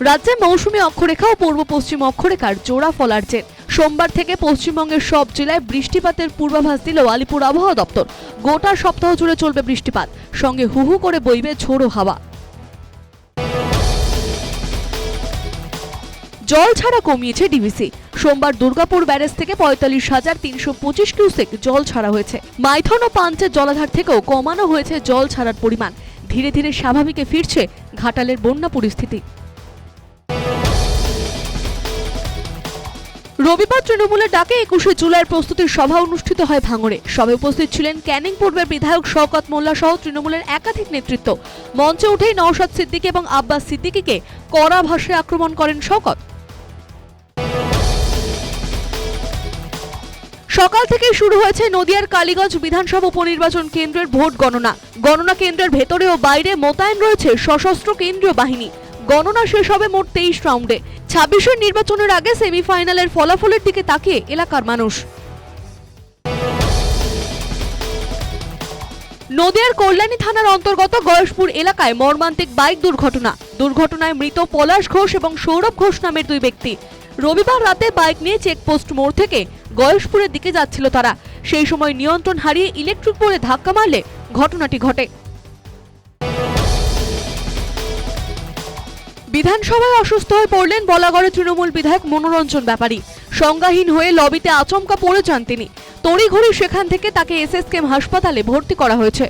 রাজ্যে মৌসুমী অক্ষরেখা ও পূর্ব পশ্চিম অক্ষরেখার জোড়া ফলার জের সোমবার থেকে পশ্চিমবঙ্গের সব জেলায় বৃষ্টিপাতের পূর্বাভাস দিল আলিপুর আবহাওয়া দপ্তর। গোটা সপ্তাহ জুড়ে চলবে বৃষ্টিপাত। সঙ্গে হু হু করে বইবে ঝোড়ো হাওয়া। জল ছাড়া কমিয়েছে ডিভিসি সোমবার দুর্গাপুর ব্যারেজ থেকে পঁয়তাল্লিশ হাজার তিনশো পঁচিশ কিউসেক জল ছাড়া হয়েছে। মাইথন ও পাঞ্চের জলাধার থেকেও কমানো হয়েছে জল ছাড়ার পরিমাণ। ধীরে ধীরে স্বাভাবিকে ফিরছে ঘাটালের বন্যা পরিস্থিতি। রবিবার তৃণমূলের ডাকে একুশে জুলাইয়ের প্রস্তুতির সভা অনুষ্ঠিত হয় ভাঙড়ে। সবে উপস্থিত ছিলেন ক্যানিং পূর্বের বিধায়ক শওকত মোল্লা সহ তৃণমূলের একাধিক নেতৃত্ব। মঞ্চে উঠেই নওশাদ সিদ্দিকী এবং আব্বাস সিদ্দিকীকে কড়া ভাষায় আক্রমণ করেন শওকত। সকাল থেকে শুরু হয়েছে নদিয়ার কালীগঞ্জ বিধানসভা উপনির্বাচন কেন্দ্রের ভোট গণনা। গণনা কেন্দ্রের ভেতরে ও বাইরে মোতায়েন রয়েছে সশস্ত্র কেন্দ্রীয় বাহিনী। গণনা শেষ হবে মোট তেইশ রাউন্ডে। ছাব্বিশের নির্বাচনের আগে সেমিফাইনালের ফলাফলের দিকে তাকিয়ে এলাকার মানুষ। নদিয়ার কল্যাণী থানার অন্তর্গত গয়েশপুর এলাকায় মর্মান্তিক বাইক দুর্ঘটনা। দুর্ঘটনায় মৃত পলাশ ঘোষ এবং সৌরভ ঘোষ নামের দুই ব্যক্তি। রবিবার রাতে বাইক নিয়ে চেকপোস্ট মোড় থেকে গয়েশপুরের দিকে যাচ্ছিল তারা। সেই সময় নিয়ন্ত্রণ হারিয়ে ইলেকট্রিক পোলে ধাক্কা মারলে ঘটনাটি ঘটে। বিধানসভায় অসুস্থ হয়ে পড়লেন বলাগড়ের তৃণমূল বিধায়ক মনোরঞ্জন ব্যাপারী। সংজ্ঞাহীন হয়ে লবিতে আচমকা পড়ে যান তিনি। তড়িঘড়ি সেখান থেকে তাকে এসএসকেএম হাসপাতালে ভর্তি করা হয়েছে।